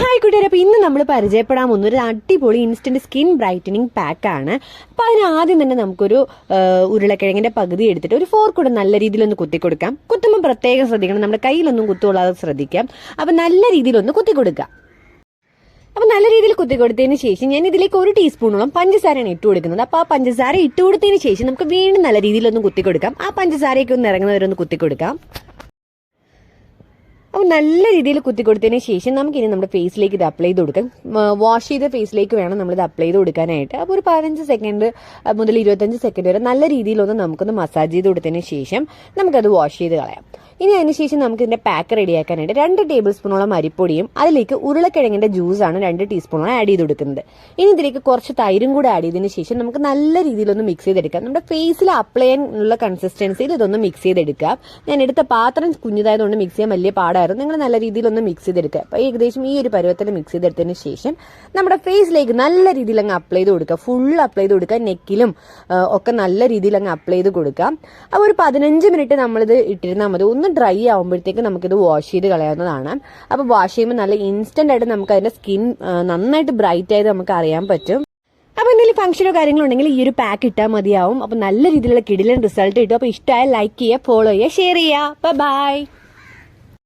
Hi കൂട്ടുകാരെ അപ്പോൾ ഇന്ന് നമ്മൾ പരിചയപ്പെടാൻ പോകുന്ന ഒരു അടിപൊളി ഇൻസ്റ്റന്റ് സ്കിൻ ബ്രൈറ്റനിങ് പാക്ക് ആണ്. അപ്പോൾ അതിന് ആദ്യം തന്നെ നമുക്കൊരു ഉരുളക്കിഴങ്ങിന്റെ പകുതി എടുത്തിട്ട് ഒരു ഫോർക്ക് കൂടെ നല്ല രീതിയിലൊന്ന് കുത്തി കൊടുക്കാം കുത്തുമ്പോൾ പ്രത്യേകം ശ്രദ്ധിക്കണം. നമ്മുടെ കയ്യിലൊന്നും കുത്തുകൊള്ളാതെ ശ്രദ്ധിക്കാം. അപ്പോൾ നല്ല രീതിയിലൊന്ന് കുത്തി കൊടുക്കാം അപ്പോൾ നല്ല രീതിയിൽ കുത്തി കൊടുത്തതിന് ശേഷം ഞാൻ ഇതിലേക്ക് ഒരു ടീസ്പൂണോളം പഞ്ചസാരയാണ് ഇട്ട് കൊടുക്കുന്നത്. അപ്പോൾ ആ പഞ്ചസാര ഇട്ട് കൊടുത്തതിന് ശേഷം നമുക്ക് വീണ്ടും നല്ല രീതിയിലൊന്ന് കുത്തി കൊടുക്കാം ആ പഞ്ചസാരയൊക്കെ ഒന്ന് ഇറങ്ങുന്നവരൊന്ന് കുത്തി കൊടുക്കാം നല്ല രീതിയിൽ കുത്തി കൊടുത്തതിന് ശേഷം നമുക്കിനി നമ്മുടെ ഫേസിലേക്ക് ഇത് അപ്ലൈ ചെയ്ത് കൊടുക്കാം. വാഷ് ചെയ്ത ഫേസിലേക്ക് വേണം നമ്മളിത് അപ്ലൈ ചെയ്ത് കൊടുക്കാനായിട്ട്. അപ്പോൾ ഒരു പതിനഞ്ച് സെക്കൻഡ് മുതൽ ഇരുപത്തഞ്ച് സെക്കൻഡ് വരെ നല്ല രീതിയിലൊന്ന് നമുക്കൊന്ന് മസാജ് ചെയ്ത് കൊടുത്തതിന് ശേഷം നമുക്കത് വാഷ് ചെയ്ത് കളയാം. ഇനി അതിനുശേഷം നമുക്ക് ഇതിന്റെ പാക്ക് റെഡിയാക്കാനായിട്ട് രണ്ട് ടേബിൾ സ്പൂണോളം അരിപ്പൊടിയും അതിലേക്ക് ഉരുളക്കിഴങ്ങിന്റെ ജ്യൂസാണ് രണ്ട് ടീസ്പൂണോളം ആഡ് ചെയ്ത് കൊടുക്കുന്നത് ഇനി ഇതിലേക്ക് കുറച്ച് തൈരും കൂടെ ആഡ് ചെയ്തതിനു ശേഷം നമുക്ക് നല്ല രീതിയിലൊന്ന് മിക്സ് ചെയ്തെടുക്കാം. നമ്മുടെ ഫേസിൽ അപ്ലൈ ചെയ്യാനുള്ള കൺസിസ്റ്റൻസിയിൽ ഇതൊന്ന് മിക്സ് ചെയ്തെടുക്കാം. ഞാൻ എടുത്ത പാത്രം കുഞ്ഞതായതുകൊണ്ട് മിക്സ് ചെയ്യാൻ വലിയ പാടായിരുന്നു. നിങ്ങൾ നല്ല രീതിയിലൊന്ന് മിക്സ് ചെയ്തെടുക്കുക. അപ്പോൾ ഏകദേശം ഈ ഒരു പരുവത്തിൽ മിക്സ് ചെയ്തെടുത്തതിന് ശേഷം നമ്മുടെ ഫേസിലേക്ക് നല്ല രീതിയിൽ അങ്ങ് അപ്ലൈ ചെയ്ത് കൊടുക്കുക. ഫുൾ അപ്ലൈ ചെയ്ത് കൊടുക്കുക. നെക്കിലും ഒക്കെ നല്ല രീതിയിൽ അങ്ങ് അപ്ലൈ ചെയ്ത് കൊടുക്കാം അപ്പോൾ ഒരു പതിനഞ്ച് മിനിറ്റ് നമ്മളിത് ഇട്ടിരുന്നാൽ മതി. ഒന്ന് ഡ്രൈ ആകുമ്പോഴത്തേക്ക് നമുക്കിത് വാഷ് ചെയ്ത് കളയാവുന്നതാണ്. അപ്പോൾ വാഷ് ചെയ്യുമ്പോൾ നല്ല ഇൻസ്റ്റന്റ് ആയിട്ട് നമുക്ക് അതിന്റെ സ്കിൻ നന്നായിട്ട് ബ്രൈറ്റ് ആയത് നമുക്ക് അറിയാൻ പറ്റും. അപ്പോൾ എന്തെങ്കിലും ഫംഗ്ഷനോ കാര്യങ്ങളോ ഉണ്ടെങ്കിൽ ഈ ഒരു പാക്ക് ഇട്ടാൽ മതിയാവും. അപ്പോൾ നല്ല രീതിയിലുള്ള കിടിലൻ റിസൾട്ട് കിട്ടും. അപ്പോൾ ഇഷ്ടമായ ലൈക്ക് ചെയ്യുക ഫോളോ ചെയ്യുക ഷെയർ ചെയ്യുക. ബൈ